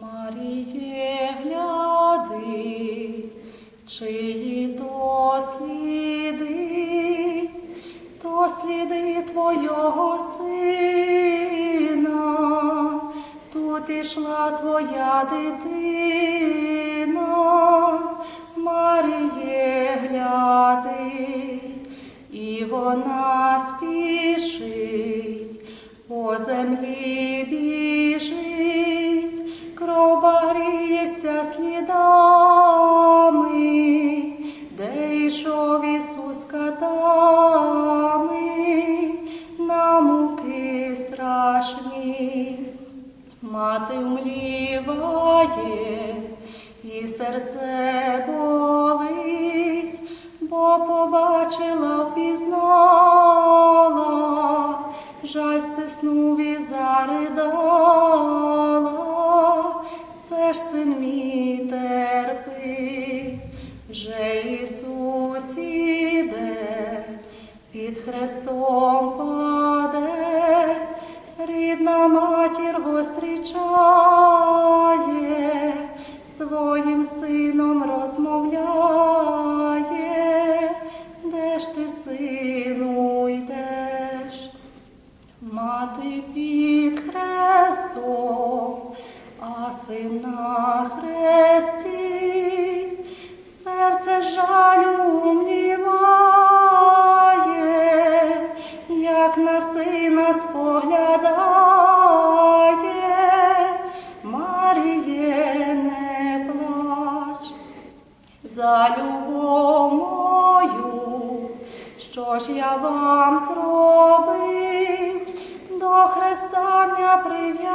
Маріє, гляди, чиї то сліди, то сліди Твого сина, тут ішла Твоя дитина, Маріє, гляди, і вона спішить, по землі кров слідами, де йшов Ісус катами, на муки страшні. Мати умліває, і серце болить, бо побачила, вже Ісус іде, під хрестом паде, рідна матір го зустрічає, своїм сином розмовляє, де ж ти, сину, йдеш? Мати під хрестом, а син на хресті, на сина споглядає, Маріє, не плач за любов що ж я вам зробив, до Христа мене прив'язав.